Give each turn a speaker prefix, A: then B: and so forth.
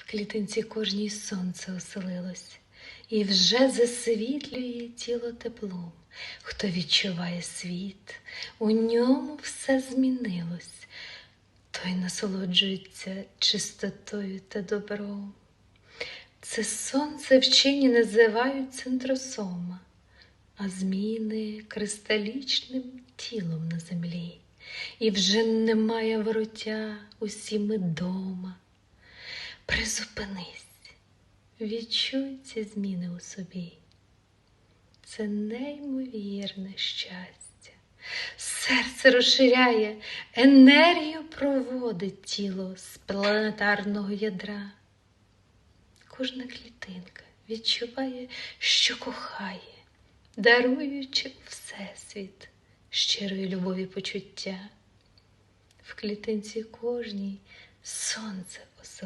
A: В клітинці кожній сонце оселилось, і вже засвітлює тіло теплом. Хто відчуває світ, у ньому все змінилось, той насолоджується чистотою та добром. Це сонце вчені називають центросома, а зміни кристалічним тілом на землі. І вже немає вороття, усі ми дома. Призупинись, відчуй ці зміни у собі. Це неймовірне щастя. Серце розширяє, енергію проводить тіло з планетарного ядра. Кожна клітинка відчуває, що кохає, даруючи Всесвіт щирої любові почуття. В клітинці кожній сонце оселилось.